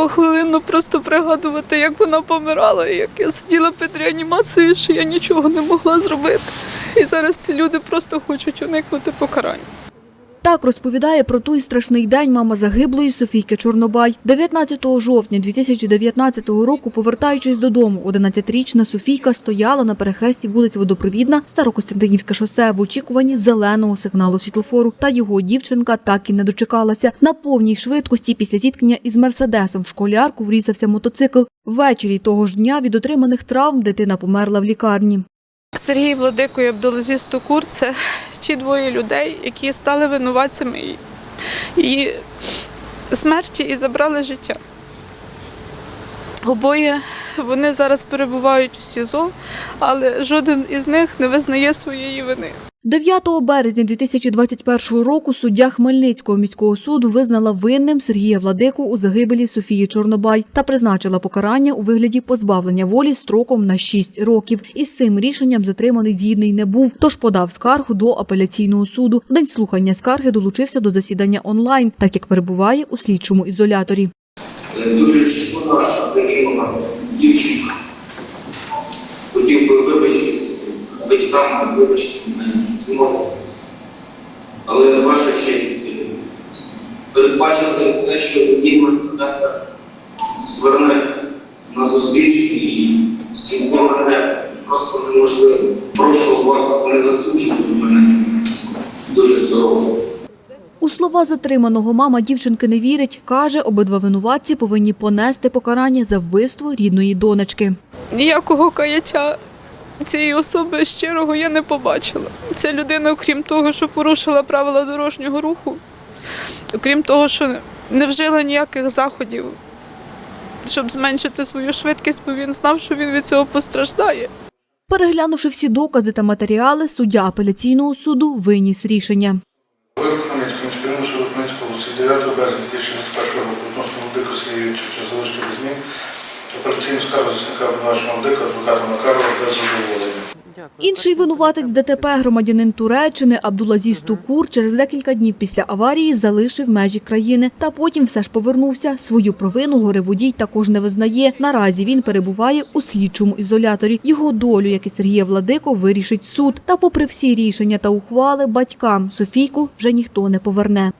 похвилинно просто пригадувати, як вона помирала, і як я сиділа під реанімацією, що я нічого не могла зробити. І зараз ці люди просто хочуть уникнути покарання. Так розповідає про той страшний день мама загиблої Софійки Чорнобай. 19 жовтня 2019 року, повертаючись додому, 11-річна Софійка стояла на перехресті вулиць Водопровідна, Старокостянтинівське шосе в очікуванні зеленого сигналу світлофору. Та його дівчинка так і не дочекалася. На повній швидкості після зіткнення із мерседесом в школярку врізався мотоцикл. Ввечері того ж дня від отриманих травм дитина померла в лікарні. Сергій Владико і Абдулазіз Тукур це ті двоє людей, які стали винуватцями її смерті і забрали життя. Обоє вони зараз перебувають в СІЗО, але жоден із них не визнає своєї вини. 9 березня 2021 року суддя Хмельницького міського суду визнала винним Сергія Владику у загибелі Софії Чорнобай та призначила покарання у вигляді позбавлення волі строком на 6 років. Із цим рішенням затриманий згідний не був, тож подав скаргу до апеляційного суду. В день слухання скарги долучився до засідання онлайн, так як перебуває у слідчому ізоляторі. Е, Дуже шкода, що загинула батькам, вибачити мене, що це можу. Але ваша честь передбачити те, що водій Мерседеса зверне на зустріч і всім мене просто неможливо. Прошу вас не заслужувати мене дуже сурово. У слова затриманого мама дівчинки не вірить. Каже, обидва винуватці повинні понести покарання за вбивство рідної донечки. Ніякого каяття цієї особи щирого я не побачила. Ця людина, окрім того, що порушила правила дорожнього руху, окрім того, що не вжила ніяких заходів, щоб зменшити свою швидкість, бо він знав, що він від цього постраждає. Переглянувши всі докази та матеріали, суддя апеляційного суду виніс рішення. Хмельницького міськрайону суду Хмельницького області 9 березня 2021 року відносно залишити без змін. Апеляційну скаргу захисника обвинуваченого Владика адвоката Макарова без задоволення. Інший винуватець ДТП, громадянин Туреччини Абдулазіз Тукур, через декілька днів після аварії залишив межі країни та потім все ж повернувся. Свою провину гореводій також не визнає. Наразі він перебуває у слідчому ізоляторі. Його долю, як і Сергія Владико, вирішить суд. Та, попри всі рішення та ухвали, батькам Софійку вже ніхто не поверне.